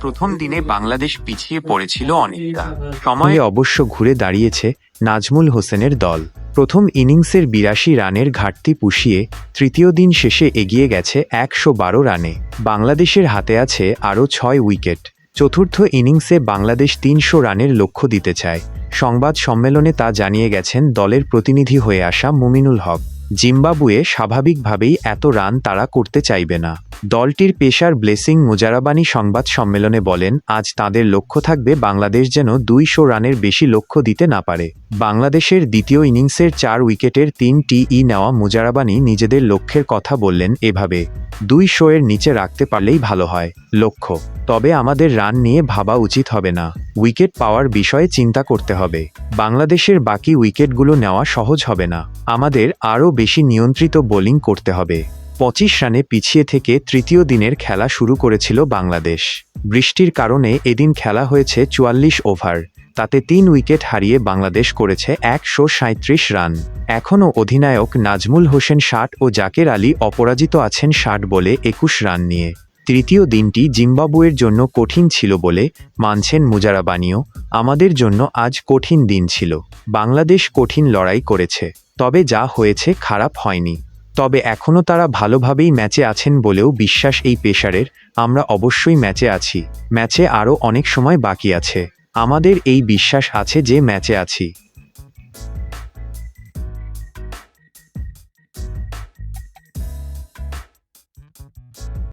প্রথম দিনে বাংলাদেশ পিছিয়ে পড়েছিল অনেকটা। সময়ে অবশ্য ঘুরে দাঁড়িয়েছে নাজমুল হোসেনের দল। প্রথম ইনিংসের বিরাশি রানের ঘাটতি পুষিয়ে তৃতীয় দিন শেষে এগিয়ে গেছে একশো বারো রানে। বাংলাদেশের হাতে আছে আরও ছয় উইকেট। চতুর্থ ইনিংসে বাংলাদেশ তিনশো রানের লক্ষ্য দিতে চায়। সংবাদ সম্মেলনে তা জানিয়ে গেছেন দলের প্রতিনিধি হয়ে আসা মুমিনুল হক। জিম্বাবুয়ে স্বাভাবিকভাবেই এত রান তারা করতে চাইবে না। দলটির পেশার ব্লেসিং মুজারাবানি সংবাদ সম্মেলনে বলেন, আজ তাদের লক্ষ্য থাকবে বাংলাদেশ যেন দুইশো রানের বেশি লক্ষ্য দিতে না পারে। বাংলাদেশের দ্বিতীয় ইনিংসের চার উইকেটের তিন টি নেওয়া মুজারাবানি নিজেদের লক্ষ্যের কথা বললেন এভাবে, দুই শোয়ের নিচে রাখতে পারলেই ভালো হয়। লক্ষ্য, তবে আমাদের রান নিয়ে ভাবা উচিত হবে না। উইকেট পাওয়ার বিষয়ে চিন্তা করতে হবে। বাংলাদেশের বাকি উইকেটগুলো নেওয়া সহজ হবে না। আমাদের আরও বেশি নিয়ন্ত্রিত বোলিং করতে হবে। পঁচিশ রানে পিছিয়ে থেকে তৃতীয় দিনের খেলা শুরু করেছিল বাংলাদেশ। বৃষ্টির কারণে এদিন খেলা হয়েছে চুয়াল্লিশ ওভার। তাতে তিন উইকেট হারিয়ে বাংলাদেশ করেছে একশো সাঁত্রিশ রান। এখনও অধিনায়ক নাজমুল হোসেন ষাট ও জাকের আলী অপরাজিত আছেন ষাট বলে একুশ রান নিয়ে। তৃতীয় দিনটি জিম্বাবুয়ের জন্য কঠিন ছিল বলে মানছেন মুজারাবানিও। আমাদের জন্য আজ কঠিন দিন ছিল। বাংলাদেশ কঠিন লড়াই করেছে। তবে যা হয়েছে খারাপ হয়নি। তবে এখনও তারা ভালোভাবেই ম্যাচে আছেন বলেও বিশ্বাস এই পেশারের আমরা অবশ্যই ম্যাচে আছি। ম্যাচে আরও অনেক সময় বাকি আছে। আমাদের এই বিশ্বাস আছে যে ম্যাচে আছি।